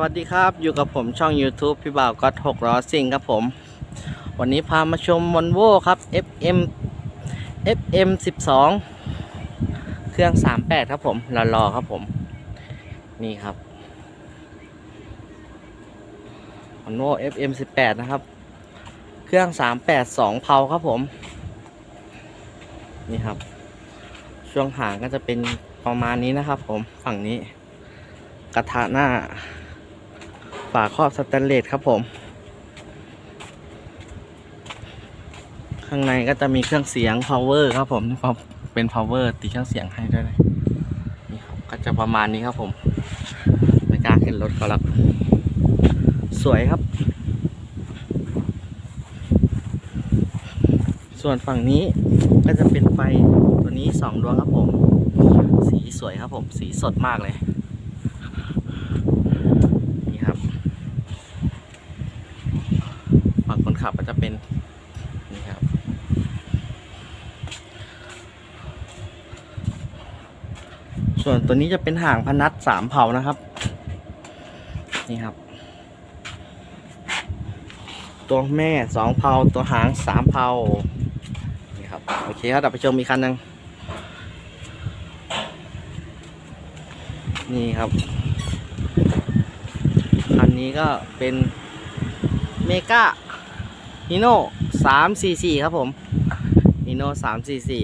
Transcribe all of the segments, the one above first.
วัสดีครับอยู่กับผมช่อง YouTube พี่บ่าวก็หกล้อซิ่งครับผม วันนี้พามาชม v o l v o ครับ FM FM 12 เครื่อง 38 ครับผมรอๆครับผม นี่ครับ v o l v o FM 18 นะครับ เครื่อง 38 2 เพาครับผม นี่ครับ ช่วงหางก็จะเป็นประมาณนี้นะครับผมฝั่งนี้กระทะหน้าาครอบสแตนเลสครับผม ข้างในก็จะมีเครื่องเสียง power ครับผมเป็น power ติดเครื่องเสียงให้ด้วยนี่ครับก็จะประมาณนี้ครับผมไม่กล้าขึ้นรถเขาแล้วสวยครับ ส่วนฝั่งนี้ก็จะเป็นไฟตัวนี้สองดวงครับผม สีสวยครับผม สีสดมากเลย นี่ครับ ฝั่งคน ขับก็จะเป็นนี่ครับส่วนตัวนี้จะเป็นห่างพนัดสามเผานะครับ นี่ครับ ตัวแม่สองเผาตัวหางสามเผานี่ครับโอเคครับเดี๋ยวไปชมอีกคันหนึ่งนี่ครับคันนี้ก็เป็นเมกา ฮิโน่สามสี่สี่ครับผมฮิโน่สามสี่สี่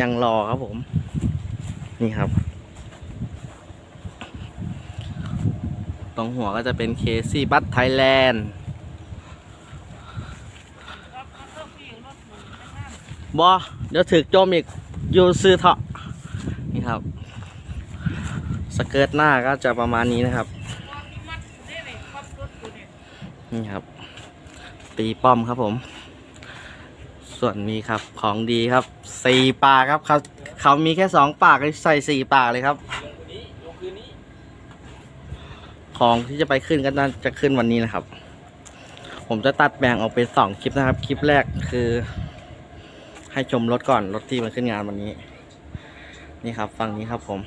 ยังรอครับผม นี่ครับ ตรงหัวก็จะเป็นเคซี่บัตไทยแลนด์บอเดี๋ยวถึกโจมอีกยูซื้อเถาะนี่ครับ สเกิร์ตหน้าก็จะประมาณนี้นะครับ นี่ครับ ตีป้อมครับผม ส่วนนี้ครับของดีครับสี่ปากครับเขาเขามีแค่สองปากเลยใส่สี่ปากเลยครับ ของที่จะไปขึ้นก็น่าจะขึ้นวันนี้นะครับ ผมจะตัดแบ่งออกเป็นสองคลิปนะครับ คลิปแรกคือ ให้ชมรถก่อนรถที่มาขึ้นงานวันนี้ นี่ครับฝั่งนี้ครับผม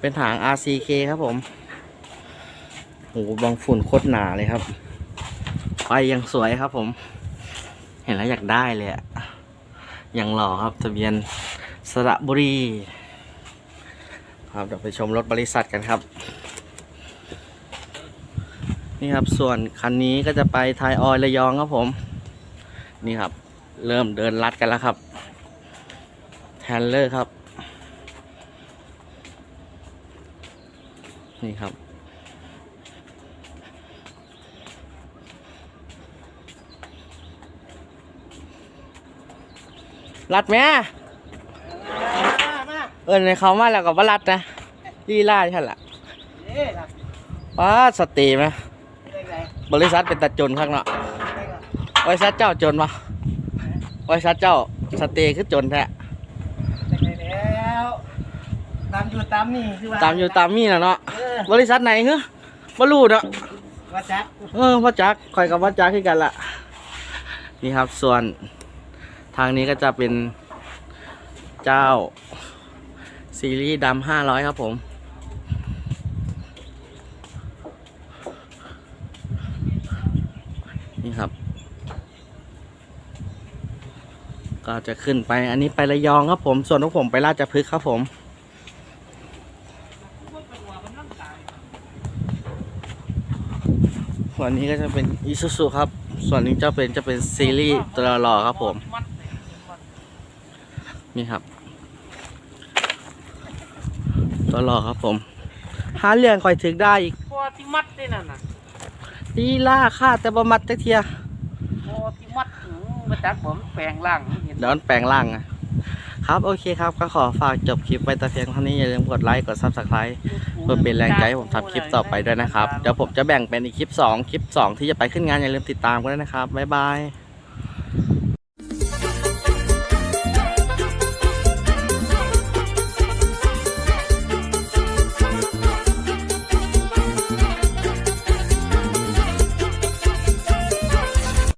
เป็นหาง RCK ครับผมโหบางฝุ่นโคตรหนาเลยครับ ไฟยังสวยครับผม เห็นแล้วอยากได้เลยอะยังหล่อครับทะเบียนสระบุรี ครับเดี๋ยวไปชมรถบริษัทกันครับ นี่ครับส่วนคันนี้ก็จะไปไทยออยล์ระยองครับผม นี่ครับ เริ่มเดินลัดกันแล้วครับแทนเลอร์ครับ นี่ครับ รัดไหมเอินในเขามาแล้วก็ว่ารัดนะลีลาใช่ละป้าสตรีไหมบริษัทเป็นตัดจนข้างเนาะบริษัทเจ้าจนปะบริษัทเจ้าสเตย์คือจนแท้แล้วตามอยู่ตามนี่คือว่าตามอยู่ตามมีนะเนาะเออบริษัทไหนเหรอบ่รู้เนาะว่าจักเออพ่อจักคอยกับพ่อจักคือกันละนี่ครับส่วน ทางนี้ก็จะเป็นเจ้า ซีรีส์ดำห้าร้อยครับผม นี่ครับ ก็จะขึ้นไปอันนี้ไประยองครับผม ส่วนของผมไปราชพฤกษ์ครับผมส่วนนี้ก็จะเป็นอิซูซุครับ ส่วนนี้จะเป็นจะเป็นซีรีส์ตัวหล่อครับผม นี่ครับ ตัวหล่อครับผม หาเรื่องคอยถึงได้อีกพอที่มัดนี่นั่นน่ะตีล่าค่าแต่ประมัดแต่เทียพอที่มัดอืมมาจักผมแปลงร่างเห็นเดี๋ยวมันแปลงร่างอะครับโอเคครับ ก็ขอฝากจบคลิปไว้แต่เพียงเท่านี้อย่าลืมกดไลค์กดซับสไคร b e เพื่อเป็นแรงใจให้ผมทำคลิปต่อไปด้วยนะครับ เดี๋ยวผมจะแบ่งเป็นอีกคลิป 2 คลิป 2 ที่จะไปขึ้นงานอย่าลืมติดตามกันด้วยนะครับ บ๊ายบาย